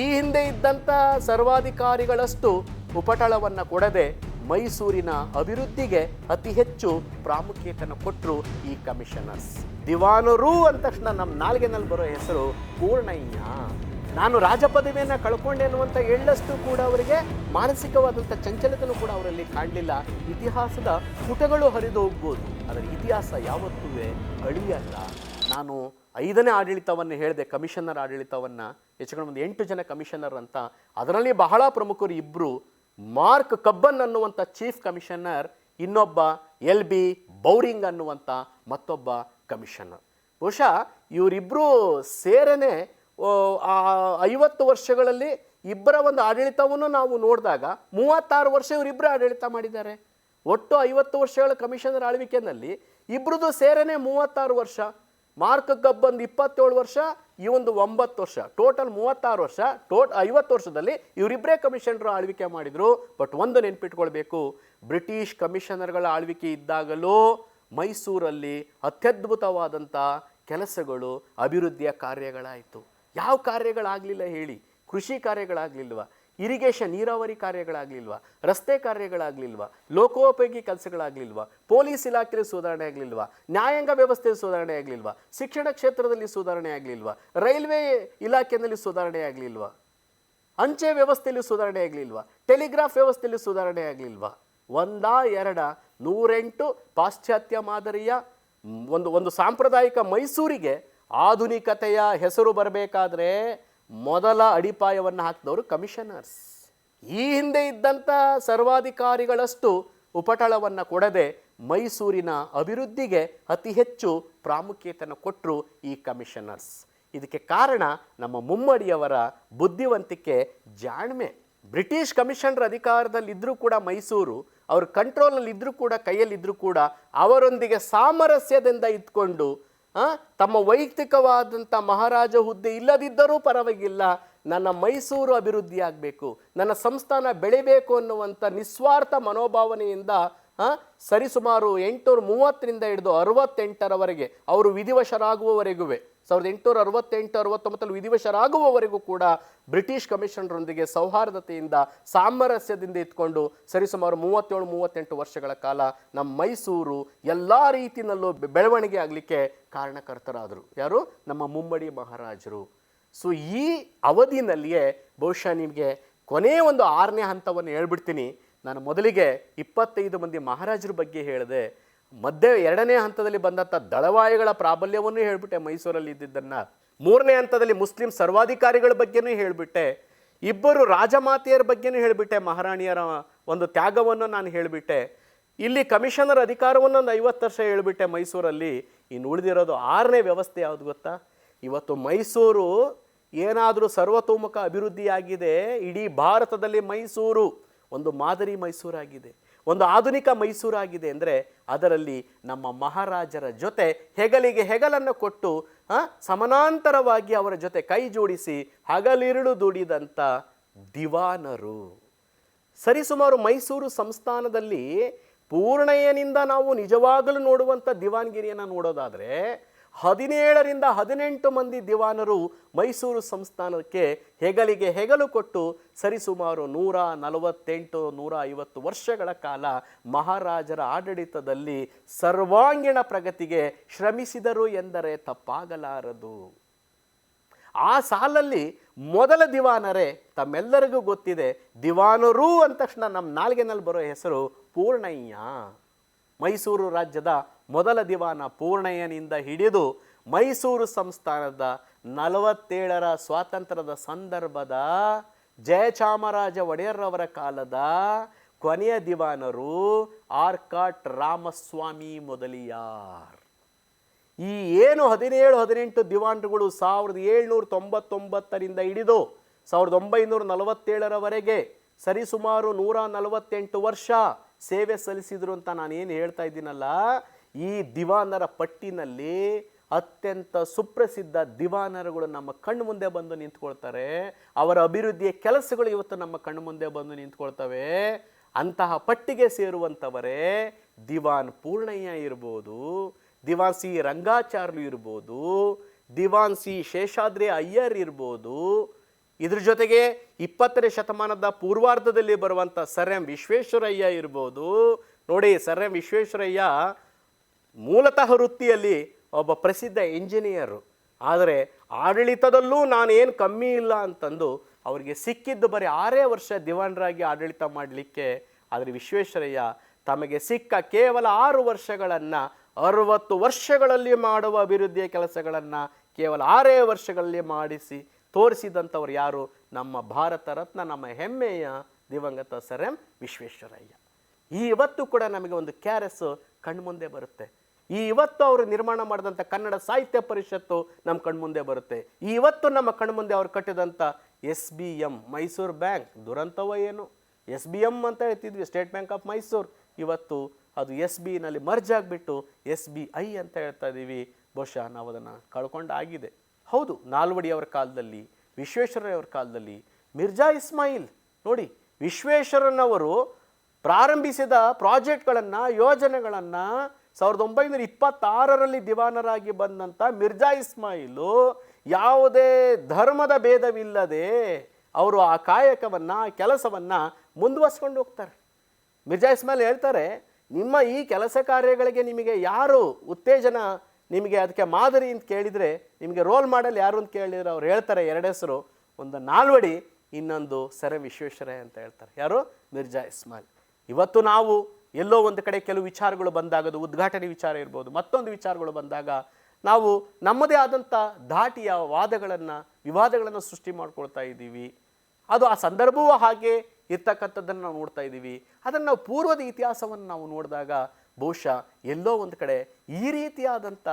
ಈ ಹಿಂದೆ ಇದ್ದಂಥ ಸರ್ವಾಧಿಕಾರಿಗಳಷ್ಟು ಉಪಟಳವನ್ನು ಕೊಡದೆ ಮೈಸೂರಿನ ಅಭಿವೃದ್ಧಿಗೆ ಅತಿ ಹೆಚ್ಚು ಪ್ರಾಮುಖ್ಯತೆಯನ್ನು ಕೊಟ್ಟರು ಈ ಕಮಿಷನರ್ಸ್. ದಿವಾನರು ಅಂದ ತಕ್ಷಣ ನಮ್ಮ ನಾಲ್ಗೆನಲ್ಲಿ ಬರೋ ಹೆಸರು ಪೂರ್ಣಯ್ಯ. ನಾನು ರಾಜಪದವಿಯನ್ನು ಕಳ್ಕೊಂಡೆ ಅನ್ನುವಂಥ ಎಳ್ಳಷ್ಟು ಕೂಡ ಅವರಿಗೆ ಮಾನಸಿಕವಾದಂಥ ಚಂಚಲತನು ಕೂಡ ಅವರಲ್ಲಿ ಕಾಣಲಿಲ್ಲ. ಇತಿಹಾಸದ ಪುಟಗಳು ಹರಿದು ಹೋಗ್ಬೋದು. ಅದರ ಇತಿಹಾಸ ಯಾವತ್ತೂ ಅಳಿಯಲ್ಲ. ನಾನು ಐದನೇ ಆಡಳಿತವನ್ನು ಹೇಳಿದೆ, ಕಮಿಷನರ್ ಆಡಳಿತವನ್ನು, ಹೆಚ್ಚು ಕಡಿಮೆ ಒಂದು ಎಂಟು ಜನ ಕಮಿಷನರ್ ಅಂತ. ಅದರಲ್ಲಿ ಬಹಳ ಪ್ರಮುಖರು ಇಬ್ಬರು ಮಾರ್ಕ್ ಕಬ್ಬನ್ ಅನ್ನುವಂಥ ಚೀಫ್ ಕಮಿಷನರ್, ಇನ್ನೊಬ್ಬ ಎಲ್ ಬಿ ಬೌರಿಂಗ್ ಅನ್ನುವಂಥ ಮತ್ತೊಬ್ಬ ಕಮಿಷನರ್. ಬಹುಶಃ ಇವರಿಬ್ಬರು ಸೇರನೆ ಆ ಐವತ್ತು ವರ್ಷಗಳಲ್ಲಿ ಇಬ್ಬರ ಒಂದು ಆಡಳಿತವನ್ನು ನಾವು ನೋಡಿದಾಗ ಮೂವತ್ತಾರು ವರ್ಷ ಇವರಿಬ್ಬರು ಆಡಳಿತ ಮಾಡಿದ್ದಾರೆ. ಒಟ್ಟು ಐವತ್ತು ವರ್ಷಗಳ ಕಮಿಷನರ್ ಆಳ್ವಿಕೆಯಲ್ಲಿ ಇಬ್ಬರದು ಸೇರನೆ ಮೂವತ್ತಾರು ವರ್ಷ. ಮಾರ್ಕ್ ಗಬ್ಬಂದು ಇಪ್ಪತ್ತೇಳು ವರ್ಷ, ಈ ಒಂದು ಒಂಬತ್ತು ವರ್ಷ, ಟೋಟಲ್ ಮೂವತ್ತಾರು ವರ್ಷ, ಟೋಟ್ ಐವತ್ತು ವರ್ಷದಲ್ಲಿ ಇವರಿಬ್ಬರೇ ಕಮಿಷನರು ಆಳ್ವಿಕೆ ಮಾಡಿದರು. ಬಟ್ ಒಂದು ನೆನ್ಪಿಟ್ಕೊಳ್ಬೇಕು, ಬ್ರಿಟಿಷ್ ಕಮಿಷನರ್ಗಳ ಆಳ್ವಿಕೆ ಇದ್ದಾಗಲೂ ಮೈಸೂರಲ್ಲಿ ಅತ್ಯದ್ಭುತವಾದಂಥ ಕೆಲಸಗಳು, ಅಭಿವೃದ್ಧಿಯ ಕಾರ್ಯಗಳಾಯಿತು. ಯಾವ ಕಾರ್ಯಗಳಾಗಲಿಲ್ಲ ಹೇಳಿ, ಕೃಷಿ ಕಾರ್ಯಗಳಾಗಲಿಲ್ವಾ? ಇರಿಗೇಷನ್, ನೀರಾವರಿ ಕಾರ್ಯಗಳಾಗಲಿಲ್ವಾ? ರಸ್ತೆ ಕಾರ್ಯಗಳಾಗಲಿಲ್ವಾ? ಲೋಕೋಪಯೋಗಿ ಕೆಲಸಗಳಾಗಲಿಲ್ವಾ? ಪೊಲೀಸ್ ಇಲಾಖೆಯಲ್ಲಿ ಸುಧಾರಣೆ ಆಗಲಿಲ್ವಾ? ನ್ಯಾಯಾಂಗ ವ್ಯವಸ್ಥೆಯಲ್ಲಿ ಸುಧಾರಣೆ ಆಗಲಿಲ್ವಾ? ಶಿಕ್ಷಣ ಕ್ಷೇತ್ರದಲ್ಲಿ ಸುಧಾರಣೆ ಆಗಲಿಲ್ವಾ? ರೈಲ್ವೆ ಇಲಾಖೆಯಲ್ಲಿ ಸುಧಾರಣೆ ಆಗಲಿಲ್ವಾ? ಅಂಚೆ ವ್ಯವಸ್ಥೆಯಲ್ಲಿ ಸುಧಾರಣೆ ಆಗಲಿಲ್ವಾ? ಟೆಲಿಗ್ರಾಫ್ ವ್ಯವಸ್ಥೆಯಲ್ಲಿ ಸುಧಾರಣೆ ಆಗಲಿಲ್ವಾ? ಒಂದ ಎರಡ, ನೂರೆಂಟು ಪಾಶ್ಚಾತ್ಯ ಮಾದರಿಯ ಒಂದು ಒಂದು ಸಾಂಪ್ರದಾಯಿಕ ಮೈಸೂರಿಗೆ ಆಧುನಿಕತೆಯ ಹೆಸರು ಬರಬೇಕಾದ್ರೆ ಮೊದಲ ಅಡಿಪಾಯವನ್ನು ಹಾಕಿದವರು ಕಮಿಷನರ್ಸ್. ಈ ಹಿಂದೆ ಇದ್ದಂಥ ಸರ್ವಾಧಿಕಾರಿಗಳಷ್ಟು ಉಪಟಳವನ್ನು ಕೊಡದೆ ಮೈಸೂರಿನ ಅಭಿವೃದ್ಧಿಗೆ ಅತಿ ಹೆಚ್ಚು ಪ್ರಾಮುಖ್ಯತೆಯನ್ನು ಕೊಟ್ಟರು ಈ ಕಮಿಷನರ್ಸ್. ಇದಕ್ಕೆ ಕಾರಣ ನಮ್ಮ ಮುಮ್ಮಡಿಯವರ ಬುದ್ಧಿವಂತಿಕೆ ಜಾಣ್ಮೆ. ಬ್ರಿಟಿಷ್ ಕಮಿಷನರ್ ಅಧಿಕಾರದಲ್ಲಿದ್ದರೂ ಕೂಡ ಮೈಸೂರು, ಅವ್ರ ಕಂಟ್ರೋಲಲ್ಲಿದ್ದರೂ ಕೂಡ ಕೈಯಲ್ಲಿದ್ದರೂ ಕೂಡ ಅವರೊಂದಿಗೆ ಸಾಮರಸ್ಯದಿಂದ ಇದ್ಕೊಂಡು ತಮ್ಮ ವೈಯಕ್ತಿಕವಾದಂಥ ಮಹಾರಾಜ ಹುದ್ದೆ ಇಲ್ಲದಿದ್ದರೂ ಪರವಾಗಿಲ್ಲ. ನನ್ನ ಮೈಸೂರು ಅಭಿವೃದ್ಧಿ ಆಗಬೇಕು. ನನ್ನ ಸಂಸ್ಥಾನ ಬೆಳಿಬೇಕು ಅನ್ನುವಂಥ ನಿಸ್ವಾರ್ಥ ಮನೋಭಾವನೆಯಿಂದ ಸರಿಸುಮಾರು ಎಂಟುನೂರ ಮೂವತ್ತರಿಂದ ಹಿಡಿದು ಅರವತ್ತೆಂಟರವರೆಗೆ ಅವರು ವಿಧಿವಶರಾಗುವವರೆಗೂ ಸಾವಿರದ ಎಂಟುನೂರ ಅರವತ್ತೆಂಟು ಅರವತ್ತೊಂಬತ್ತರಲ್ಲಿ ವಿಧಿವಶರಾಗುವವರೆಗೂ ಕೂಡ ಬ್ರಿಟಿಷ್ ಕಮಿಷನರೊಂದಿಗೆ ಸೌಹಾರ್ದತೆಯಿಂದ ಸಾಮರಸ್ಯದಿಂದ ಇಟ್ಕೊಂಡು ಸರಿಸುಮಾರು ಮೂವತ್ತೇಳು, ಮೂವತ್ತೆಂಟು ವರ್ಷಗಳ ಕಾಲ ನಮ್ಮ ಮೈಸೂರು ಎಲ್ಲ ರೀತಿಯಲ್ಲೂ ಬೆಳವಣಿಗೆ ಆಗಲಿಕ್ಕೆ ಕಾರಣಕರ್ತರಾದರು. ಯಾರು? ನಮ್ಮ ಮುಮ್ಮಡಿ ಮಹಾರಾಜರು. ಸೊ ಈ ಅವಧಿನಲ್ಲಿಯೇ ಬಹುಶಃ ನಿಮಗೆ ಕೊನೆಯ ಒಂದು ಆರನೇ ಹಂತವನ್ನು ಹೇಳ್ಬಿಡ್ತೀನಿ. ನಾನು ಮೊದಲಿಗೆ ಇಪ್ಪತ್ತೈದು ಮಂದಿ ಮಹಾರಾಜರ ಬಗ್ಗೆ ಹೇಳಿದೆ. ಮಧ್ಯೆ ಎರಡನೇ ಹಂತದಲ್ಲಿ ಬಂದಂಥ ದಳವಾಯಿಗಳ ಪ್ರಾಬಲ್ಯವನ್ನು ಹೇಳಿಬಿಟ್ಟೆ ಮೈಸೂರಲ್ಲಿ ಇದ್ದಿದ್ದನ್ನು. ಮೂರನೇ ಹಂತದಲ್ಲಿ ಮುಸ್ಲಿಂ ಸರ್ವಾಧಿಕಾರಿಗಳ ಬಗ್ಗೆನೂ ಹೇಳಿಬಿಟ್ಟೆ. ಇಬ್ಬರು ರಾಜಮಾತೆಯರ ಬಗ್ಗೆನೂ ಹೇಳಿಬಿಟ್ಟೆ ಮಹಾರಾಣಿಯರ ಒಂದು ತ್ಯಾಗವನ್ನು ನಾನು ಹೇಳಿಬಿಟ್ಟೆ. ಇಲ್ಲಿ ಕಮಿಷನರ್ ಅಧಿಕಾರವನ್ನು ಒಂದು ಐವತ್ತು ವರ್ಷ ಹೇಳಿಬಿಟ್ಟೆ ಮೈಸೂರಲ್ಲಿ. ಇನ್ನು ಉಳಿದಿರೋದು ಆರನೇ ವ್ಯವಸ್ಥೆ ಯಾವುದು ಗೊತ್ತಾ? ಇವತ್ತು ಮೈಸೂರು ಏನಾದರೂ ಸರ್ವತೋಮುಖ ಅಭಿವೃದ್ಧಿಯಾಗಿದೆ. ಇಡೀ ಭಾರತದಲ್ಲಿ ಮೈಸೂರು ಒಂದು ಮಾದರಿ ಮೈಸೂರಾಗಿದೆ. ಒಂದು ಆಧುನಿಕ ಮೈಸೂರಾಗಿದೆ ಅಂದರೆ ಅದರಲ್ಲಿ ನಮ್ಮ ಮಹಾರಾಜರ ಜೊತೆ ಹೆಗಲಿಗೆ ಹೆಗಲನ್ನು ಕೊಟ್ಟು ಸಮಾನಾಂತರವಾಗಿ ಅವರ ಜೊತೆ ಕೈ ಜೋಡಿಸಿ ಹಗಲಿರುಳು ದುಡಿದಂಥ ದಿವಾನರು. ಸರಿಸುಮಾರು ಮೈಸೂರು ಸಂಸ್ಥಾನದಲ್ಲಿ ಪೂರ್ಣಯ್ಯನಿಂದ ನಾವು ನಿಜವಾಗಲೂ ನೋಡುವಂಥ ದಿವಾನ್ಗಿರಿಯನ್ನು ನೋಡೋದಾದರೆ ಹದಿನೇಳರಿಂದ ಹದಿನೆಂಟು ಮಂದಿ ದಿವಾನರು ಮೈಸೂರು ಸಂಸ್ಥಾನಕ್ಕೆ ಹೆಗಲಿಗೆ ಹೆಗಲು ಕೊಟ್ಟು ಸರಿಸುಮಾರು ನೂರ ನಲವತ್ತೆಂಟು, ನೂರ ಐವತ್ತು ವರ್ಷಗಳ ಕಾಲ ಮಹಾರಾಜರ ಆಡಳಿತದಲ್ಲಿ ಸರ್ವಾಂಗೀಣ ಪ್ರಗತಿಗೆ ಶ್ರಮಿಸಿದರು ಎಂದರೆ ತಪ್ಪಾಗಲಾರದು. ಆ ಸಾಲಲ್ಲಿ ಮೊದಲ ದಿವಾನರೇ ತಮ್ಮೆಲ್ಲರಿಗೂ ಗೊತ್ತಿದೆ. ದಿವಾನರು ಅಂದ ತಕ್ಷಣ ನಮ್ಮ ನಾಲ್ಗೆನಲ್ಲಿ ಬರೋ ಹೆಸರು ಪೂರ್ಣಯ್ಯ. ಮೈಸೂರು ರಾಜ್ಯದ ಮೊದಲ ದಿವಾನ ಪೂರ್ಣಯ್ಯನಿಂದ ಹಿಡಿದು ಮೈಸೂರು ಸಂಸ್ಥಾನದ ನಲವತ್ತೇಳರ ಸ್ವಾತಂತ್ರ್ಯದ ಸಂದರ್ಭದ ಜಯಚಾಮರಾಜ ಒಡೆಯರ್ರವರ ಕಾಲದ ಕೊನೆಯ ದಿವಾನರು ಆರ್ಕಾಟ್ ರಾಮಸ್ವಾಮಿ ಮೊದಲಿಯಾರ್. ಈ ಏನು ಹದಿನೇಳು, ಹದಿನೆಂಟು ದಿವಾನರುಗಳು ಸಾವಿರದ ಏಳ್ನೂರ ತೊಂಬತ್ತೊಂಬತ್ತರಿಂದ ಹಿಡಿದು ಸಾವಿರದ ಒಂಬೈನೂರ ನಲವತ್ತೇಳರವರೆಗೆ ಸರಿಸುಮಾರು ನೂರ ನಲವತ್ತೆಂಟು ವರ್ಷ ಸೇವೆ ಸಲ್ಲಿಸಿದ್ರು ಅಂತ ನಾನೇನು ಹೇಳ್ತಾ ಇದ್ದೀನಲ್ಲ ಈ ದಿವಾನರ ಪಟ್ಟಿನಲ್ಲಿ ಅತ್ಯಂತ ಸುಪ್ರಸಿದ್ಧ ದಿವಾನರುಗಳು ನಮ್ಮ ಕಣ್ಣು ಮುಂದೆ ಬಂದು ನಿಂತ್ಕೊಳ್ತಾರೆ. ಅವರ ಅಭಿವೃದ್ಧಿಯ ಕೆಲಸಗಳು ಇವತ್ತು ನಮ್ಮ ಕಣ್ಣು ಮುಂದೆ ಬಂದು ನಿಂತ್ಕೊಳ್ತವೆ. ಅಂತಹ ಪಟ್ಟಿಗೆ ಸೇರುವಂಥವರೇ ದಿವಾನ್ ಪೂರ್ಣಯ್ಯ ಇರ್ಬೋದು, ದಿವಾನ್ ಸಿ ರಂಗಾಚಾರ್ಲು ಇರ್ಬೋದು, ದಿವಾನ್ ಸಿ ಶೇಷಾದ್ರಿ ಅಯ್ಯರ್ ಇರ್ಬೋದು. ಇದ್ರ ಜೊತೆಗೆ ಇಪ್ಪತ್ತನೇ ಶತಮಾನದ ಪೂರ್ವಾರ್ಧದಲ್ಲಿ ಬರುವಂಥ ಸರ್ ಎಂ ವಿಶ್ವೇಶ್ವರಯ್ಯ ಇರ್ಬೋದು. ನೋಡಿ ಸರ್ ಎಂ ವಿಶ್ವೇಶ್ವರಯ್ಯ ಮೂಲತಃ ವೃತ್ತಿಯಲ್ಲಿ ಒಬ್ಬ ಪ್ರಸಿದ್ಧ ಇಂಜಿನಿಯರು. ಆದರೆ ಆಡಳಿತದಲ್ಲೂ ನಾನೇನು ಕಮ್ಮಿ ಇಲ್ಲ ಅಂತಂದು ಅವರಿಗೆ ಸಿಕ್ಕಿದ್ದು ಬರೀ ಆರೇ ವರ್ಷ ದಿವಾನರಾಗಿ ಆಡಳಿತ ಮಾಡಲಿಕ್ಕೆ ಆದರೆ ವಿಶ್ವೇಶ್ವರಯ್ಯ ತಮಗೆ ಸಿಕ್ಕ ಕೇವಲ ಆರು ವರ್ಷಗಳನ್ನು, ಅರವತ್ತು ವರ್ಷಗಳಲ್ಲಿ ಮಾಡುವ ಅಭಿವೃದ್ಧಿಯ ಕೆಲಸಗಳನ್ನು ಕೇವಲ ಆರೇ ವರ್ಷಗಳಲ್ಲಿ ಮಾಡಿಸಿ ತೋರಿಸಿದಂಥವ್ರು ಯಾರು? ನಮ್ಮ ಭಾರತ ರತ್ನ, ನಮ್ಮ ಹೆಮ್ಮೆಯ ದಿವಂಗತ ಸರ್ ಎಂ ವಿಶ್ವೇಶ್ವರಯ್ಯ. ಈ ಇವತ್ತು ಕೂಡ ನಮಗೆ ಒಂದು ಕೆ ಆರ್ ಎಸ್ ಕಣ್ಮುಂದೆ ಬರುತ್ತೆ. ಈ ಇವತ್ತು ಅವರು ನಿರ್ಮಾಣ ಮಾಡಿದಂಥ ಕನ್ನಡ ಸಾಹಿತ್ಯ ಪರಿಷತ್ತು ನಮ್ಮ ಕಣ್ಮುಂದೆ ಬರುತ್ತೆ. ಇವತ್ತು ನಮ್ಮ ಕಣ್ಮುಂದೆ ಅವ್ರು ಕಟ್ಟಿದಂಥ S B M Mysuru bank, ದುರಂತವ ಏನು? ಎಸ್ ಬಿ ಎಂ ಅಂತ ಹೇಳ್ತಿದ್ವಿ, ಸ್ಟೇಟ್ ಬ್ಯಾಂಕ್ ಆಫ್ ಮೈಸೂರು. ಇವತ್ತು ಅದು ಎಸ್ ಬಿನಲ್ಲಿ ಮರ್ಜ್ ಆಗಿಬಿಟ್ಟು ಎಸ್ ಬಿ ಐ ಅಂತ ಹೇಳ್ತಾ ಇದ್ದೀವಿ ಬಹುಶಃ ನಾವು ಅದನ್ನು ಕಳ್ಕೊಂಡಾಗಿದೆ. ಹೌದು ನಾಲ್ವಡಿಯವರ ಕಾಲದಲ್ಲಿ ವಿಶ್ವೇಶ್ವರಯ್ಯವರ ಕಾಲದಲ್ಲಿ, ಮಿರ್ಜಾ ಇಸ್ಮಾಯಿಲ್, ನೋಡಿ, ವಿಶ್ವೇಶ್ವರನವರು ಪ್ರಾರಂಭಿಸಿದ ಪ್ರಾಜೆಕ್ಟ್ಗಳನ್ನು, ಯೋಜನೆಗಳನ್ನು ಸಾವಿರದ ಒಂಬೈನೂರ ಇಪ್ಪತ್ತಾರರಲ್ಲಿ ದಿವಾನರಾಗಿ ಬಂದಂಥ ಮಿರ್ಜಾ ಇಸ್ಮಾಯಿಲು ಯಾವುದೇ ಧರ್ಮದ ಭೇದವಿಲ್ಲದೆ ಅವರು ಆ ಕಾಯಕವನ್ನು ಕೆಲಸವನ್ನು ಮುಂದುವರ್ಸ್ಕೊಂಡು ಹೋಗ್ತಾರೆ. ಮಿರ್ಜಾ ಇಸ್ಮಾಯಿಲ್ ಹೇಳ್ತಾರೆ, ನಿಮ್ಮ ಈ ಕೆಲಸ ಕಾರ್ಯಗಳಿಗೆ ನಿಮಗೆ ಯಾರು ಉತ್ತೇಜನ, ನಿಮಗೆ ಅದಕ್ಕೆ ಮಾದರಿ ಅಂತ ಕೇಳಿದರೆ, ನಿಮಗೆ ರೋಲ್ ಮಾಡಲ್ ಯಾರು ಅಂತ ಕೇಳಿದ್ರೆ ಅವ್ರು ಹೇಳ್ತಾರೆ ಎರಡು ಹೆಸರು, ಒಂದು ನಾಲ್ವಡಿ, ಇನ್ನೊಂದು ಸೆರೆ ವಿಶ್ವೇಶ್ವರಯ್ಯ ಅಂತ ಹೇಳ್ತಾರೆ. ಯಾರು? ಮಿರ್ಜಾ ಇಸ್ಮಾಯಿಲ್. ಇವತ್ತು ನಾವು ಎಲ್ಲೋ ಒಂದು ಕಡೆ ಕೆಲವು ವಿಚಾರಗಳು ಬಂದಾಗ ಅದು ಉದ್ಘಾಟನೆ ವಿಚಾರ ಇರ್ಬೋದು, ಮತ್ತೊಂದು ವಿಚಾರಗಳು ಬಂದಾಗ ನಾವು ನಮ್ಮದೇ ಆದಂಥ ಧಾಟಿಯ ವಾದಗಳನ್ನು, ವಿವಾದಗಳನ್ನು ಸೃಷ್ಟಿ ಮಾಡ್ಕೊಳ್ತಾ ಇದ್ದೀವಿ. ಅದು ಆ ಸಂದರ್ಭವೂ ಹಾಗೆ ಇರ್ತಕ್ಕಂಥದ್ದನ್ನು ನಾವು ನೋಡ್ತಾ ಇದ್ದೀವಿ. ಅದನ್ನು ನಾವು ಪೂರ್ವದ ಇತಿಹಾಸವನ್ನು ನಾವು ನೋಡಿದಾಗ ಬಹುಶಃ ಎಲ್ಲೋ ಒಂದು ಕಡೆ ಈ ರೀತಿಯಾದಂಥ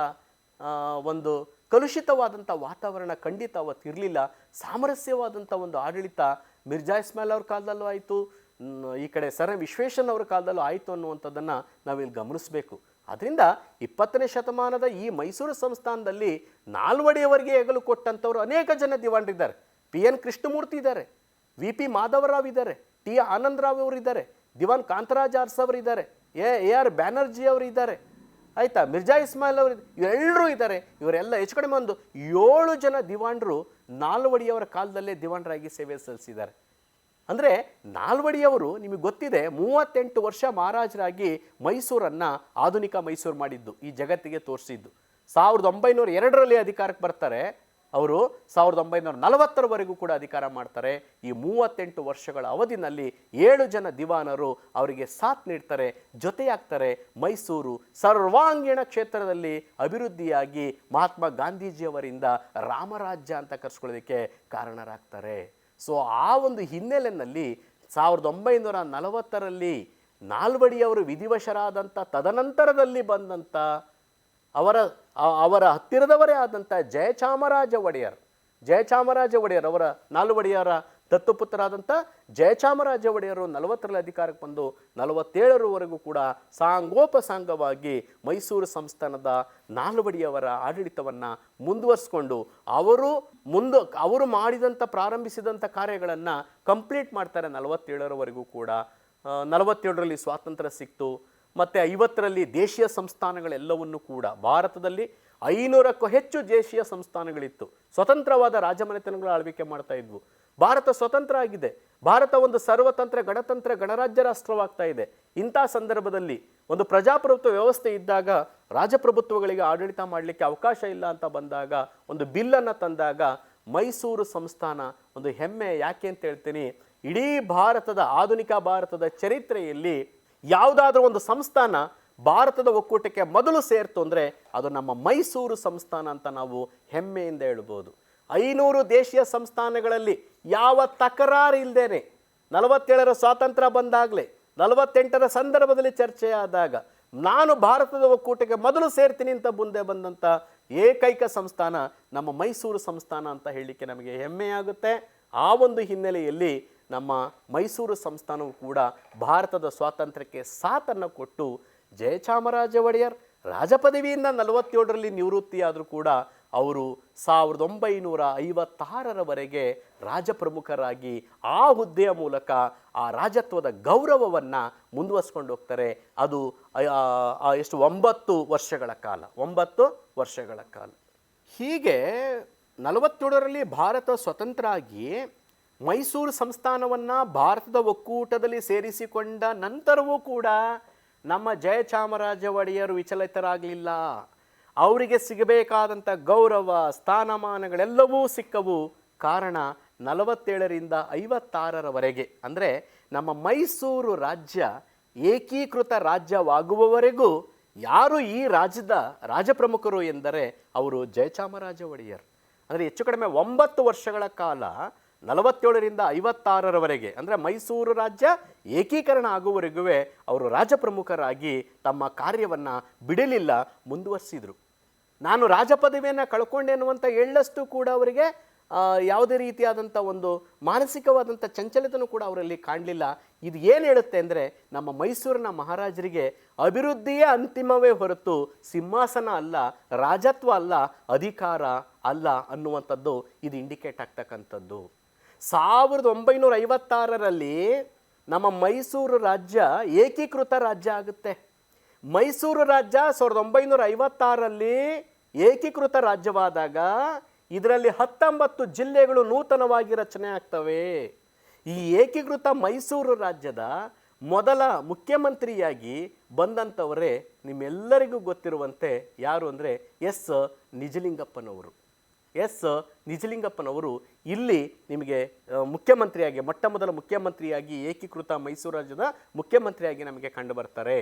ಒಂದು ಕಲುಷಿತವಾದಂಥ ವಾತಾವರಣ ಖಂಡಿತ ಅವತ್ತಿರಲಿಲ್ಲ. ಸಾಮರಸ್ಯವಾದಂಥ ಒಂದು ಆಡಳಿತ ಮಿರ್ಜಾ ಇಸ್ಮಾಯಿಲ್ ಅವ್ರ ಕಾಲದಲ್ಲೂ ಆಯಿತು. ಈ ಕಡೆ ಸರ್ ಎಂ ವಿಶ್ವೇಶನ್ ಅವರ ಕಾಲದಲ್ಲೂ ಆಯಿತು ಅನ್ನುವಂಥದ್ದನ್ನು ನಾವಿಲ್ಲಿ ಗಮನಿಸಬೇಕು. ಅದರಿಂದ ಇಪ್ಪತ್ತನೇ ಶತಮಾನದ ಈ ಮೈಸೂರು ಸಂಸ್ಥಾನದಲ್ಲಿ ನಾಲ್ವಡಿಯವರಿಗೆ ಹೆಗಲು ಕೊಟ್ಟಂಥವ್ರು ಅನೇಕ ಜನ ದಿವಾಣರಿದ್ದಾರೆ. ಪಿ ಎನ್ ಕೃಷ್ಣಮೂರ್ತಿ ಇದ್ದಾರೆ, ವಿ ಪಿ ಮಾಧವರಾವ್ ಇದ್ದಾರೆ, ಟಿ ಆನಂದರಾವ್ ಅವರು ಇದ್ದಾರೆ ದಿವಾನ್ ಕಾಂತರಾಜ್ ಅವರು ಇದ್ದಾರೆ ಎ ಎ ಆರ್ ಬ್ಯಾನರ್ಜಿ ಅವರು ಇದ್ದಾರೆ ಆಯಿತಾ? ಮಿರ್ಜಾ ಇಸ್ಮಾಯಿಲ್ ಅವರು ಇವರೆಲ್ಲರೂ ಇದ್ದಾರೆ. ಇವರೆಲ್ಲ ಹೆಚ್ಚು ಕಡಿಮೆ ಒಂದು ಏಳು ಜನ ದಿವಾಣರು ನಾಲ್ವಡಿಯವರ ಕಾಲದಲ್ಲೇ ದಿವಾಣರಾಗಿ ಸೇವೆ ಸಲ್ಲಿಸಿದ್ದಾರೆ. ಅಂದರೆ ನಾಲ್ವಡಿಯವರು ನಿಮಗೆ ಗೊತ್ತಿದೆ ಮೂವತ್ತೆಂಟು ವರ್ಷ ಮಹಾರಾಜರಾಗಿ ಮೈಸೂರನ್ನು ಆಧುನಿಕ ಮೈಸೂರು ಮಾಡಿದ್ದು, ಈ ಜಗತ್ತಿಗೆ ತೋರಿಸಿದ್ದು. ಸಾವಿರದ ಒಂಬೈನೂರ ಎರಡರಲ್ಲಿ ಅಧಿಕಾರಕ್ಕೆ ಬರ್ತಾರೆ. ಅವರು ಸಾವಿರದ ಒಂಬೈನೂರ ನಲವತ್ತರವರೆಗೂ ಕೂಡ ಅಧಿಕಾರ ಮಾಡ್ತಾರೆ. ಈ ಮೂವತ್ತೆಂಟು ವರ್ಷಗಳ ಅವಧಿನಲ್ಲಿ ಏಳು ಜನ ದಿವಾನರು ಅವರಿಗೆ ಸಾಥ್ ನೀಡ್ತಾರೆ, ಜೊತೆಯಾಗ್ತಾರೆ. ಮೈಸೂರು ಸರ್ವಾಂಗೀಣ ಕ್ಷೇತ್ರದಲ್ಲಿ ಅಭಿವೃದ್ಧಿಯಾಗಿ ಮಹಾತ್ಮ ಗಾಂಧೀಜಿಯವರಿಂದ ರಾಮರಾಜ್ಯ ಅಂತ ಕರೆಸ್ಕೊಳ್ಳೋದಕ್ಕೆ ಕಾರಣರಾಗ್ತಾರೆ. ಸೊ ಆ ಒಂದು ಹಿನ್ನೆಲೆಯಲ್ಲಿ ಸಾವಿರದ ಒಂಬೈನೂರ ನಲವತ್ತರಲ್ಲಿ ನಾಲ್ವಡಿಯವರು ವಿಧಿವಶರಾದಂಥ ತದನಂತರದಲ್ಲಿ ಬಂದಂಥ ಅವರ ಅವರ ಹತ್ತಿರದವರೇ ಆದಂಥ ಜಯಚಾಮರಾಜ ಒಡೆಯರ್. ಜಯಚಾಮರಾಜ ಒಡೆಯರ್ ಅವರ ನಾಲ್ವಡಿಯರ ದತ್ತುಪುತ್ರರಾದಂಥ ಜಯಚಾಮರಾಜ ಒಡೆಯರು ನಲವತ್ತರಲ್ಲಿ ಅಧಿಕಾರಕ್ಕೆ ಬಂದು ನಲವತ್ತೇಳರವರೆಗೂ ಕೂಡ ಸಾಂಗೋಪಸಾಂಗವಾಗಿ ಮೈಸೂರು ಸಂಸ್ಥಾನದ ನಾಲ್ವಡಿಯವರ ಆಡಳಿತವನ್ನು ಮುಂದುವರಿಸ್ಕೊಂಡು ಅವರು ಮುಂದ, ಅವರು ಮಾಡಿದಂಥ, ಪ್ರಾರಂಭಿಸಿದಂಥ ಕಾರ್ಯಗಳನ್ನು ಕಂಪ್ಲೀಟ್ ಮಾಡ್ತಾರೆ ನಲವತ್ತೇಳರವರೆಗೂ ಕೂಡ. ನಲವತ್ತೇಳರಲ್ಲಿ ಸ್ವಾತಂತ್ರ್ಯ ಸಿಕ್ತು. ಮತ್ತು ಐವತ್ತರಲ್ಲಿ ದೇಶೀಯ ಸಂಸ್ಥಾನಗಳೆಲ್ಲವನ್ನು ಕೂಡ ಭಾರತದಲ್ಲಿ ಐನೂರಕ್ಕೂ ಹೆಚ್ಚು ದೇಶೀಯ ಸಂಸ್ಥಾನಗಳಿತ್ತು. ಸ್ವತಂತ್ರವಾದ ರಾಜಮನೆತನಗಳ ಆಳ್ವಿಕೆ ಮಾಡ್ತಾ ಇದ್ವು. ಭಾರತ ಸ್ವತಂತ್ರ ಆಗಿದೆ. ಭಾರತ ಒಂದು ಸರ್ವತಂತ್ರ, ಗಣತಂತ್ರ, ಗಣರಾಜ್ಯ ರಾಷ್ಟ್ರವಾಗ್ತಾ ಇದೆ. ಇಂಥ ಸಂದರ್ಭದಲ್ಲಿ ಒಂದು ಪ್ರಜಾಪ್ರಭುತ್ವ ವ್ಯವಸ್ಥೆ ಇದ್ದಾಗ ರಾಜಪ್ರಭುತ್ವಗಳಿಗೆ ಆಡಳಿತ ಮಾಡಲಿಕ್ಕೆ ಅವಕಾಶ ಇಲ್ಲ ಅಂತ ಬಂದಾಗ, ಒಂದು ಬಿಲ್ಲನ್ನು ತಂದಾಗ ಮೈಸೂರು ಸಂಸ್ಥಾನ ಒಂದು ಹೆಮ್ಮೆ ಯಾಕೆ ಅಂತ ಹೇಳ್ತೀನಿ, ಇಡೀ ಭಾರತದ, ಆಧುನಿಕ ಭಾರತದ ಚರಿತ್ರೆಯಲ್ಲಿ ಯಾವುದಾದ್ರೂ ಒಂದು ಸಂಸ್ಥಾನ ಭಾರತದ ಒಕ್ಕೂಟಕ್ಕೆ ಮೊದಲು ಸೇರ್ತು ಅಂದರೆ ಅದು ನಮ್ಮ ಮೈಸೂರು ಸಂಸ್ಥಾನ ಅಂತ ನಾವು ಹೆಮ್ಮೆಯಿಂದ ಹೇಳ್ಬೋದು. ಐನೂರು ದೇಶೀಯ ಸಂಸ್ಥಾನಗಳಲ್ಲಿ ಯಾವ ತಕರಾರು ಇಲ್ಲದೇನೆ ನಲವತ್ತೇಳರ ಸ್ವಾತಂತ್ರ್ಯ ಬಂದಾಗಲೇ, ನಲವತ್ತೆಂಟರ ಸಂದರ್ಭದಲ್ಲಿ ಚರ್ಚೆಯಾದಾಗ ನಾನು ಭಾರತದ ಒಕ್ಕೂಟಕ್ಕೆ ಮೊದಲು ಸೇರ್ತೀನಿ ಅಂತ ಮುಂದೆ ಬಂದಂಥ ಏಕೈಕ ಸಂಸ್ಥಾನ ನಮ್ಮ ಮೈಸೂರು ಸಂಸ್ಥಾನ ಅಂತ ಹೇಳಲಿಕ್ಕೆ ನಮಗೆ ಹೆಮ್ಮೆಯಾಗುತ್ತೆ. ಆ ಒಂದು ಹಿನ್ನೆಲೆಯಲ್ಲಿ ನಮ್ಮ ಮೈಸೂರು ಸಂಸ್ಥಾನವು ಕೂಡ ಭಾರತದ ಸ್ವಾತಂತ್ರ್ಯಕ್ಕೆ ಸಾಥನ್ನು ಕೊಟ್ಟು ಜಯಚಾಮರಾಜ ಒಡೆಯರ್ ರಾಜಪದವಿಯಿಂದ ನಲವತ್ತೇಳರಲ್ಲಿ ನಿವೃತ್ತಿಯಾದರೂ ಕೂಡ ಅವರು ಸಾವಿರದ ಒಂಬೈನೂರ ಐವತ್ತಾರರವರೆಗೆ ರಾಜಪ್ರಮುಖರಾಗಿ ಆ ಹುದ್ದೆಯ ಮೂಲಕ ಆ ರಾಜತ್ವದ ಗೌರವವನ್ನು ಮುಂದುವರ್ಸ್ಕೊಂಡು ಹೋಗ್ತಾರೆ. ಅದು ಎಷ್ಟು, ಒಂಬತ್ತು ವರ್ಷಗಳ ಕಾಲ, ಒಂಬತ್ತು ವರ್ಷಗಳ ಕಾಲ. ಹೀಗೆ ನಲವತ್ತೇಳರಲ್ಲಿ ಭಾರತ ಸ್ವತಂತ್ರ ಆಗಿ ಮೈಸೂರು ಸಂಸ್ಥಾನವನ್ನು ಭಾರತದ ಒಕ್ಕೂಟದಲ್ಲಿ ಸೇರಿಸಿಕೊಂಡ ನಂತರವೂ ಕೂಡ ನಮ್ಮ ಜಯಚಾಮರಾಜ ಒಡೆಯರು ವಿಚಲಿತರಾಗಲಿಲ್ಲ. ಅವರಿಗೆ ಸಿಗಬೇಕಾದಂಥ ಗೌರವ, ಸ್ಥಾನಮಾನಗಳೆಲ್ಲವೂ ಸಿಕ್ಕವು ಕಾರಣ ನಲವತ್ತೇಳರಿಂದ ಐವತ್ತಾರರವರೆಗೆ. ಅಂದರೆ ನಮ್ಮ ಮೈಸೂರು ರಾಜ್ಯ ಏಕೀಕೃತ ರಾಜ್ಯವಾಗುವವರೆಗೂ ಯಾರು ಈ ರಾಜ್ಯದ ರಾಜಪ್ರಮುಖರು ಎಂದರೆ ಅವರು ಜಯಚಾಮರಾಜ ಒಡೆಯರ್ ಅಂದರೆ ಹೆಚ್ಚು ಕಡಿಮೆ ಒಂಬತ್ತು ವರ್ಷಗಳ ಕಾಲ ನಲವತ್ತೇಳರಿಂದ ಐವತ್ತಾರರವರೆಗೆ, ಅಂದರೆ ಮೈಸೂರು ರಾಜ್ಯ ಏಕೀಕರಣ ಆಗುವವರೆಗೂ ಅವರು ರಾಜಪ್ರಮುಖರಾಗಿ ತಮ್ಮ ಕಾರ್ಯವನ್ನು ಬಿಡಲಿಲ್ಲ, ಮುಂದುವರಿಸಿದರು. ನಾನು ರಾಜಪದವಿಯನ್ನು ಕಳ್ಕೊಂಡೆ ಅನ್ನುವಂಥ ಎಳ್ಳಷ್ಟು ಕೂಡ ಅವರಿಗೆ ಯಾವುದೇ ರೀತಿಯಾದಂಥ ಒಂದು ಮಾನಸಿಕವಾದಂಥ ಚಂಚಲತನೂ ಕೂಡ ಅವರಲ್ಲಿ ಕಾಣಲಿಲ್ಲ. ಇದು ಏನು ಹೇಳುತ್ತೆ ಅಂದರೆ, ನಮ್ಮ ಮೈಸೂರಿನ ಮಹಾರಾಜರಿಗೆ ಅಭಿವೃದ್ಧಿಯೇ ಅಂತಿಮವೇ ಹೊರತು ಸಿಂಹಾಸನ ಅಲ್ಲ, ರಾಜತ್ವ ಅಲ್ಲ, ಅಧಿಕಾರ ಅಲ್ಲ ಅನ್ನುವಂಥದ್ದು ಇದು ಇಂಡಿಕೇಟ್ ಆಗ್ತಕ್ಕಂಥದ್ದು. ಸಾವಿರದ ಒಂಬೈನೂರ ಐವತ್ತಾರರಲ್ಲಿ ನಮ್ಮ ಮೈಸೂರು ರಾಜ್ಯ ಏಕೀಕೃತ ರಾಜ್ಯ ಆಗುತ್ತೆ. ಮೈಸೂರು ರಾಜ್ಯ ಸಾವಿರದ ಒಂಬೈನೂರ ಐವತ್ತಾರಲ್ಲಿ ಏಕೀಕೃತ ರಾಜ್ಯವಾದಾಗ ಇದರಲ್ಲಿ ಹತ್ತೊಂಬತ್ತು ಜಿಲ್ಲೆಗಳು ನೂತನವಾಗಿ ರಚನೆ ಆಗ್ತವೆ. ಈ ಏಕೀಕೃತ ಮೈಸೂರು ರಾಜ್ಯದ ಮೊದಲ ಮುಖ್ಯಮಂತ್ರಿಯಾಗಿ ಬಂದಂಥವರೇ ನಿಮ್ಮೆಲ್ಲರಿಗೂ ಗೊತ್ತಿರುವಂತೆ ಯಾರು ಅಂದರೆ ಎಸ್ ನಿಜಲಿಂಗಪ್ಪನವರು. ಎಸ್ ನಿಜಲಿಂಗಪ್ಪನವರು ಇಲ್ಲಿ ನಿಮಗೆ ಮುಖ್ಯಮಂತ್ರಿಯಾಗಿ, ಮೊಟ್ಟ ಮೊದಲ ಮುಖ್ಯಮಂತ್ರಿಯಾಗಿ ಏಕೀಕೃತ ಮೈಸೂರು ರಾಜ್ಯದ ಮುಖ್ಯಮಂತ್ರಿಯಾಗಿ ನಮಗೆ ಕಂಡು ಬರ್ತಾರೆ.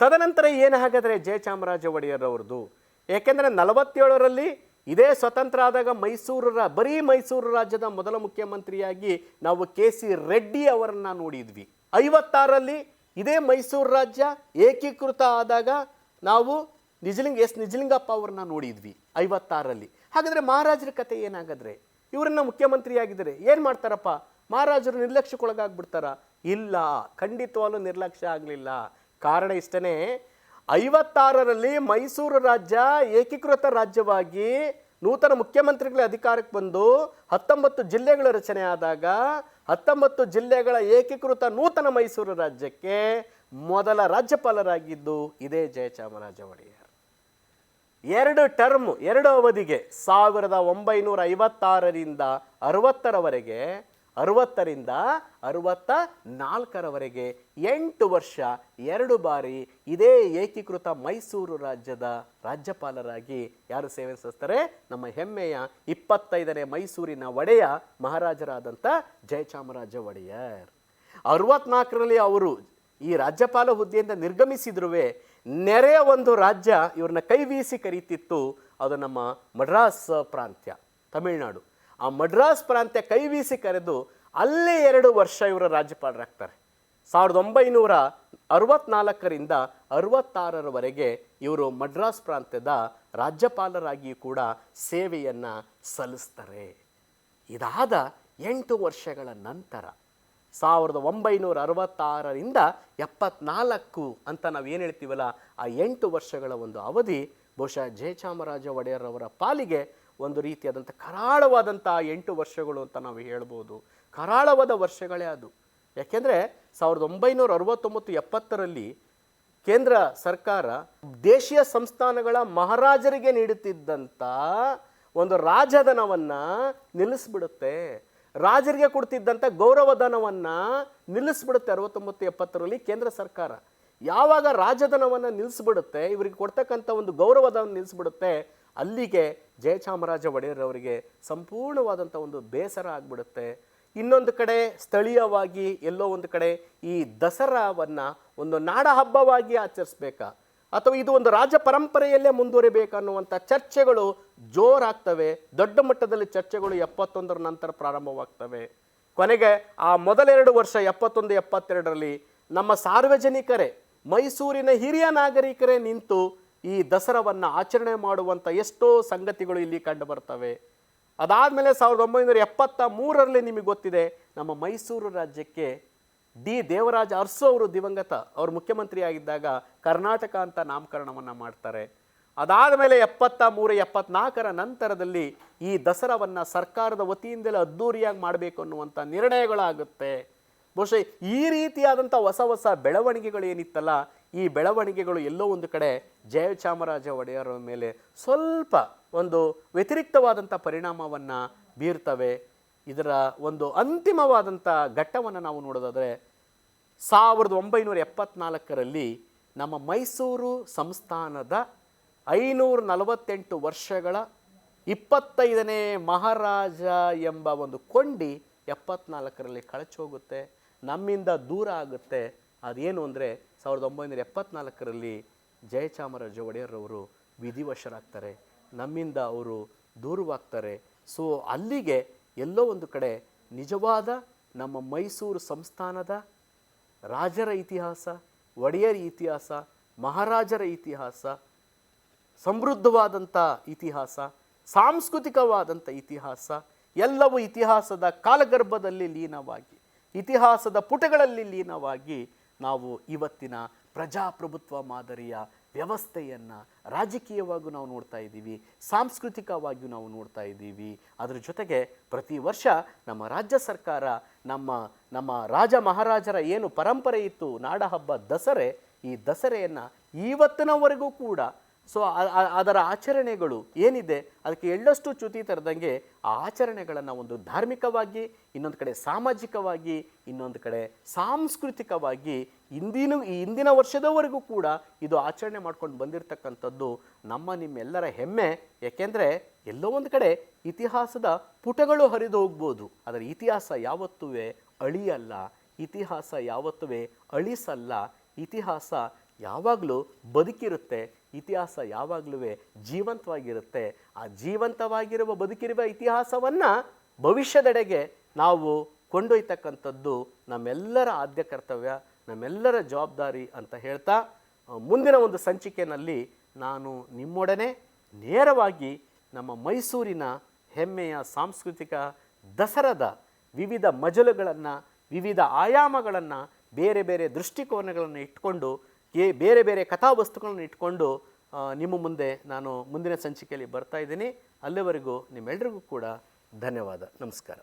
ತದನಂತರ ಏನು ಹಾಗಾದರೆ ಜಯಚಾಮರಾಜ ಒಡೆಯರ್ ಅವ್ರದ್ದು ಏಕೆಂದರೆ ನಲವತ್ತೇಳರಲ್ಲಿ ಇದೇ ಸ್ವತಂತ್ರ ಆದಾಗ ಮೈಸೂರರ, ಬರೀ ಮೈಸೂರು ರಾಜ್ಯದ ಮೊದಲ ಮುಖ್ಯಮಂತ್ರಿಯಾಗಿ ನಾವು ಕೆ. ಸಿ. ರೆಡ್ಡಿ ಅವರನ್ನು ನೋಡಿದ್ವಿ. ಐವತ್ತಾರಲ್ಲಿ ಇದೇ ಮೈಸೂರು ರಾಜ್ಯ ಏಕೀಕೃತ ಆದಾಗ ನಾವು ನಿಜಲಿಂಗ, ಎಸ್. ನಿಜಲಿಂಗಪ್ಪ ಅವ್ರನ್ನ ನೋಡಿದ್ವಿ, ಐವತ್ತಾರಲ್ಲಿ. ಹಾಗಾದ್ರೆ ಮಹಾರಾಜರ ಕತೆ ಏನಾಗದ್ರೆ? ಇವರನ್ನ ಮುಖ್ಯಮಂತ್ರಿಯಾಗಿದ್ದರೆ ಏನು ಮಾಡ್ತಾರಪ್ಪ? ಮಹಾರಾಜರು ನಿರ್ಲಕ್ಷ್ಯಕ್ಕೊಳಗಾಗ್ಬಿಡ್ತಾರ? ಇಲ್ಲ, ಖಂಡಿತವಾಗ್ಲೂ ನಿರ್ಲಕ್ಷ್ಯ ಆಗಲಿಲ್ಲ. ಕಾರಣ ಇಷ್ಟನೇ, ಐವತ್ತಾರರಲ್ಲಿ ಮೈಸೂರು ರಾಜ್ಯ ಏಕೀಕೃತ ರಾಜ್ಯವಾಗಿ ನೂತನ ಮುಖ್ಯಮಂತ್ರಿಗಳ ಅಧಿಕಾರಕ್ಕೆ ಬಂದು ಹತ್ತೊಂಬತ್ತು ಜಿಲ್ಲೆಗಳ ರಚನೆ ಆದಾಗ ಹತ್ತೊಂಬತ್ತು ಜಿಲ್ಲೆಗಳ ಏಕೀಕೃತ ನೂತನ ಮೈಸೂರು ರಾಜ್ಯಕ್ಕೆ ಮೊದಲ ರಾಜ್ಯಪಾಲರಾಗಿದ್ದು ಇದೇ ಜಯಚಾಮರಾಜ ಒಡೆಯರ್. ಎರಡು ಟರ್ಮ್, ಎರಡು ಅವಧಿಗೆ ಸಾವಿರದ ಒಂಬೈನೂರ ಐವತ್ತಾರರಿಂದ ಅರವತ್ತರವರೆಗೆ, ಅರವತ್ತರಿಂದ ಅರವತ್ತ ನಾಲ್ಕರವರೆಗೆ ಎಂಟು ವರ್ಷ ಎರಡು ಬಾರಿ ಇದೇ ಏಕೀಕೃತ ಮೈಸೂರು ರಾಜ್ಯದ ರಾಜ್ಯಪಾಲರಾಗಿ ಯಾರು ಸೇವೆ ಸಲ್ಲಿಸ್ತಾರೆ? ನಮ್ಮ ಹೆಮ್ಮೆಯ ಇಪ್ಪತ್ತೈದನೇ ಮೈಸೂರಿನ ಒಡೆಯ ಮಹಾರಾಜರಾದಂಥ ಜಯಚಾಮರಾಜ ಒಡೆಯರ್. ಅರವತ್ನಾಲ್ಕರಲ್ಲಿ ಅವರು ಈ ರಾಜ್ಯಪಾಲ ಹುದ್ದೆಯಿಂದ ನಿರ್ಗಮಿಸಿದ್ರೂ ನೆರೆಯ ಒಂದು ರಾಜ್ಯ ಇವ್ರನ್ನ ಕೈ ಬೀಸಿ ಕರೀತಿತ್ತು, ಅದು ನಮ್ಮ ಮಡ್ರಾಸ್ ಪ್ರಾಂತ್ಯ, ತಮಿಳುನಾಡು. ಆ ಮಡ್ರಾಸ್ ಪ್ರಾಂತ್ಯ ಕೈ ಬೀಸಿ ಕರೆದು ಅಲ್ಲೇ ಎರಡು ವರ್ಷ ಇವರ ರಾಜ್ಯಪಾಲರಾಗ್ತಾರೆ. ಸಾವಿರದ ಒಂಬೈನೂರ ಅರವತ್ನಾಲ್ಕರಿಂದ ಅರವತ್ತಾರರವರೆಗೆ ಇವರು ಮಡ್ರಾಸ್ ಪ್ರಾಂತ್ಯದ ರಾಜ್ಯಪಾಲರಾಗಿ ಕೂಡ ಸೇವೆಯನ್ನು ಸಲ್ಲಿಸ್ತಾರೆ. ಇದಾದ ಎಂಟು ವರ್ಷಗಳ ನಂತರ ಸಾವಿರದ ಒಂಬೈನೂರ ಅರವತ್ತಾರರಿಂದ ಎಪ್ಪತ್ನಾಲ್ಕು ಅಂತ ನಾವು ಏನು ಹೇಳ್ತೀವಲ್ಲ, ಆ ಎಂಟು ವರ್ಷಗಳ ಒಂದು ಅವಧಿ, ಬಹುಶಃ ಜಯಚಾಮರಾಜ ಒಡೆಯರ್ ಅವರ ಪಾಲಿಗೆ ಒಂದು ರೀತಿಯಾದಂಥ ಕರಾಳವಾದಂಥ ಎಂಟು ವರ್ಷಗಳು ಅಂತ ನಾವು ಹೇಳ್ಬೋದು. ಕರಾಳವಾದ ವರ್ಷಗಳೇ ಅದು. ಯಾಕೆಂದರೆ ಸಾವಿರದ ಒಂಬೈನೂರ ಅರವತ್ತೊಂಬತ್ತು ಎಪ್ಪತ್ತರಲ್ಲಿ ಕೇಂದ್ರ ಸರ್ಕಾರ ದೇಶೀಯ ಸಂಸ್ಥಾನಗಳ ಮಹಾರಾಜರಿಗೆ ನೀಡುತ್ತಿದ್ದಂಥ ಒಂದು ರಾಜಧನವನ್ನು ನಿಲ್ಲಿಸ್ಬಿಡುತ್ತೆ. ರಾಜರಿಗೆ ಕೊಡ್ತಿದ್ದಂಥ ಗೌರವಧನವನ್ನು ನಿಲ್ಲಿಸ್ಬಿಡುತ್ತೆ ಅರವತ್ತೊಂಬತ್ತು ಎಪ್ಪತ್ತರಲ್ಲಿ ಕೇಂದ್ರ ಸರ್ಕಾರ. ಯಾವಾಗ ರಾಜಧನವನ್ನು ನಿಲ್ಲಿಸ್ಬಿಡುತ್ತೆ, ಇವರಿಗೆ ಕೊಡ್ತಕ್ಕಂಥ ಒಂದು ಗೌರವಧನ ನಿಲ್ಲಿಸ್ಬಿಡುತ್ತೆ, ಅಲ್ಲಿಗೆ ಜಯಚಾಮರಾಜ ಒಡೆಯರ್ ಅವರಿಗೆ ಸಂಪೂರ್ಣವಾದಂಥ ಒಂದು ಬೇಸರ ಆಗ್ಬಿಡುತ್ತೆ. ಇನ್ನೊಂದು ಕಡೆ ಸ್ಥಳೀಯವಾಗಿ ಎಲ್ಲೋ ಒಂದು ಕಡೆ ಈ ದಸರಾವನ್ನು ಒಂದು ನಾಡ ಹಬ್ಬವಾಗಿ ಆಚರಿಸ್ಬೇಕಾ? ಅಥವಾ ಇದು ಒಂದು ರಾಜ ಪರಂಪರೆಯಲ್ಲೇ ಮುಂದುವರಿಬೇಕನ್ನುವಂಥ ಚರ್ಚೆಗಳು ಜೋರಾಗ್ತವೆ. ದೊಡ್ಡ ಮಟ್ಟದಲ್ಲಿ ಚರ್ಚೆಗಳು ಎಪ್ಪತ್ತೊಂದರ ನಂತರ ಪ್ರಾರಂಭವಾಗ್ತವೆ. ಕೊನೆಗೆ ಆ ಮೊದಲೆರಡು ವರ್ಷ ಎಪ್ಪತ್ತೊಂದು, ಎಪ್ಪತ್ತೆರಡರಲ್ಲಿ ನಮ್ಮ ಸಾರ್ವಜನಿಕರೇ, ಮೈಸೂರಿನ ಹಿರಿಯ ನಾಗರಿಕರೇ ನಿಂತು ಈ ದಸರಾವನ್ನು ಆಚರಣೆ ಮಾಡುವಂಥ ಎಷ್ಟೋ ಸಂಗತಿಗಳು ಇಲ್ಲಿ ಕಂಡು ಬರ್ತವೆ ಅದಾದಮೇಲೆ ಸಾವಿರದ ಒಂಬೈನೂರ ಎಪ್ಪತ್ತ ಮೂರರಲ್ಲಿ ನಿಮಗೆ ಗೊತ್ತಿದೆ, ನಮ್ಮ ಮೈಸೂರು ರಾಜ್ಯಕ್ಕೆ ಡಿ ದೇವರಾಜ ಅರ್ಸು ಅವರು ದಿವಂಗತ, ಅವರು ಮುಖ್ಯಮಂತ್ರಿ ಆಗಿದ್ದಾಗ ಕರ್ನಾಟಕ ಅಂತ ನಾಮಕರಣವನ್ನು ಮಾಡ್ತಾರೆ. ಅದಾದ ಮೇಲೆ ಎಪ್ಪತ್ತ ಮೂರು, ಎಪ್ಪತ್ನಾಲ್ಕರ ನಂತರದಲ್ಲಿ ಈ ದಸರಾವನ್ನು ಸರ್ಕಾರದ ವತಿಯಿಂದಲೇ ಅದ್ದೂರಿಯಾಗಿ ಮಾಡಬೇಕು ಅನ್ನುವಂಥ ನಿರ್ಣಯಗಳಾಗುತ್ತೆ. ಬಹುಶಃ ಈ ರೀತಿಯಾದಂಥ ಹೊಸ ಹೊಸ ಬೆಳವಣಿಗೆಗಳು ಏನಿತ್ತಲ್ಲ ಈ ಬೆಳವಣಿಗೆಗಳು ಎಲ್ಲೋ ಒಂದು ಕಡೆ ಜಯಚಾಮರಾಜ ಒಡೆಯರ ಮೇಲೆ ಸ್ವಲ್ಪ ಒಂದು ವ್ಯತಿರಿಕ್ತವಾದಂಥ ಪರಿಣಾಮವನ್ನು ಬೀರ್ತವೆ. ಇದರ ಒಂದು ಅಂತಿಮವಾದಂಥ ಘಟ್ಟವನ್ನು ನಾವು ನೋಡೋದಾದರೆ ಸಾವಿರದ ಒಂಬೈನೂರ ಎಪ್ಪತ್ನಾಲ್ಕರಲ್ಲಿ ನಮ್ಮ ಮೈಸೂರು ಸಂಸ್ಥಾನದ ಐನೂರ ನಲವತ್ತೆಂಟು ವರ್ಷಗಳ ಇಪ್ಪತ್ತೈದನೇ ಮಹಾರಾಜ ಎಂಬ ಒಂದು ಕೊಂಡಿ ಎಪ್ಪತ್ನಾಲ್ಕರಲ್ಲಿ ಕಳಚೋಗುತ್ತೆ, ನಮ್ಮಿಂದ ದೂರ ಆಗುತ್ತೆ. ಅದೇನು ಅಂದರೆ ಸಾವಿರದ ಒಂಬೈನೂರ ಎಪ್ಪತ್ನಾಲ್ಕರಲ್ಲಿ ಜಯಚಾಮರಾಜ ಒಡೆಯರ್ರವರು ವಿಧಿವಶರಾಗ್ತಾರೆ. ನಮ್ಮಿಂದ ಅವರು ದೂರವಾಗ್ತಾರೆ. ಸೊ ಅಲ್ಲಿಗೆ ಎಲ್ಲೋ ಒಂದು ಕಡೆ ನಿಜವಾದ ನಮ್ಮ ಮೈಸೂರು ಸಂಸ್ಥಾನದ ರಾಜರ ಇತಿಹಾಸ, ಒಡೆಯರ ಇತಿಹಾಸ, ಮಹಾರಾಜರ ಇತಿಹಾಸ, ಸಮೃದ್ಧವಾದಂಥ ಇತಿಹಾಸ, ಸಾಂಸ್ಕೃತಿಕವಾದಂಥ ಇತಿಹಾಸ, ಎಲ್ಲವೂ ಇತಿಹಾಸದ ಕಾಲಗರ್ಭದಲ್ಲಿ ಲೀನವಾಗಿ, ಇತಿಹಾಸದ ಪುಟಗಳಲ್ಲಿ ಲೀನವಾಗಿ ನಾವು ಇವತ್ತಿನ ಪ್ರಜಾಪ್ರಭುತ್ವ ಮಾದರಿಯ ವ್ಯವಸ್ಥೆಯನ್ನು ರಾಜಕೀಯವಾಗೂ ನಾವು ನೋಡ್ತಾ ಇದ್ದೀವಿ, ಸಾಂಸ್ಕೃತಿಕವಾಗಿಯೂ ನಾವು ನೋಡ್ತಾ ಇದ್ದೀವಿ. ಅದರ ಜೊತೆಗೆ ಪ್ರತಿ ವರ್ಷ ನಮ್ಮ ರಾಜ್ಯ ಸರ್ಕಾರ, ನಮ್ಮ ನಮ್ಮ ರಾಜ ಮಹಾರಾಜರ ಏನು ಪರಂಪರೆ ಇತ್ತು, ನಾಡಹಬ್ಬ ದಸರೆ, ಈ ದಸರೆಯನ್ನು ಇವತ್ತಿನವರೆಗೂ ಕೂಡ ಸೊ ಅದರ ಆಚರಣೆಗಳು ಏನಿದೆ? ಅದಕ್ಕೆ ಎಳ್ಳಷ್ಟು ಚ್ಯುತಿ ತರದಂಗೆ ಆ ಆಚರಣೆಗಳನ್ನು ಒಂದು ಧಾರ್ಮಿಕವಾಗಿ, ಇನ್ನೊಂದು ಕಡೆ ಸಾಮಾಜಿಕವಾಗಿ, ಇನ್ನೊಂದು ಕಡೆ ಸಾಂಸ್ಕೃತಿಕವಾಗಿ ಇಂದಿನ, ಈ ಇಂದಿನ ವರ್ಷದವರೆಗೂ ಕೂಡ ಇದು ಆಚರಣೆ ಮಾಡ್ಕೊಂಡು ಬಂದಿರತಕ್ಕಂಥದ್ದು ನಮ್ಮ ನಿಮ್ಮೆಲ್ಲರ ಹೆಮ್ಮೆ. ಯಾಕೆಂದರೆ ಎಲ್ಲೋ ಒಂದು ಕಡೆ ಇತಿಹಾಸದ ಪುಟಗಳು ಹರಿದು ಹೋಗ್ಬೋದು. ಅದರ ಇತಿಹಾಸ ಯಾವತ್ತೂ ಅಳಿಯಲ್ಲ, ಇತಿಹಾಸ ಯಾವತ್ತೂ ಅಳಿಸಲ್ಲ, ಇತಿಹಾಸ ಯಾವಾಗಲೂ ಬದುಕಿರುತ್ತೆ. ಇತಿಹಾಸ ಯಾವಾಗಲೂ ಜೀವಂತವಾಗಿರುತ್ತೆ, ಆ ಜೀವಂತವಾಗಿರುವ ಬದುಕಿರುವ ಇತಿಹಾಸವನ್ನು ಭವಿಷ್ಯದೆಡೆಗೆ ನಾವು ಕೊಂಡೊಯ್ತಕ್ಕಂಥದ್ದು ನಮ್ಮೆಲ್ಲರ ಆದ್ಯ ಕರ್ತವ್ಯ, ನಮ್ಮೆಲ್ಲರ ಜವಾಬ್ದಾರಿ ಅಂತ ಹೇಳ್ತಾ ಮುಂದಿನ ಒಂದು ಸಂಚಿಕೆಯಲ್ಲಿ ನಾನು ನಿಮ್ಮೊಡನೆ ನೇರವಾಗಿ ನಮ್ಮ ಮೈಸೂರಿನ ಹೆಮ್ಮೆಯ ಸಾಂಸ್ಕೃತಿಕ ದಸರದ ವಿವಿಧ ಮಜಲುಗಳನ್ನು, ವಿವಿಧ ಆಯಾಮಗಳನ್ನು ಬೇರೆ ಬೇರೆ ದೃಷ್ಟಿಕೋನಗಳನ್ನು ಇಟ್ಕೊಂಡು ಏ ಬೇರೆ ಬೇರೆ ಕಥಾವಸ್ತುಗಳನ್ನು ಇಟ್ಕೊಂಡು ನಿಮ್ಮ ಮುಂದೆ ನಾನು ಮುಂದಿನ ಸಂಚಿಕೆಯಲ್ಲಿ ಬರ್ತಾ ಇದ್ದೀನಿ. ಅಲ್ಲಿವರೆಗೂ ನಿಮ್ಮೆಲ್ಲರಿಗೂ ಕೂಡ ಧನ್ಯವಾದ. ನಮಸ್ಕಾರ.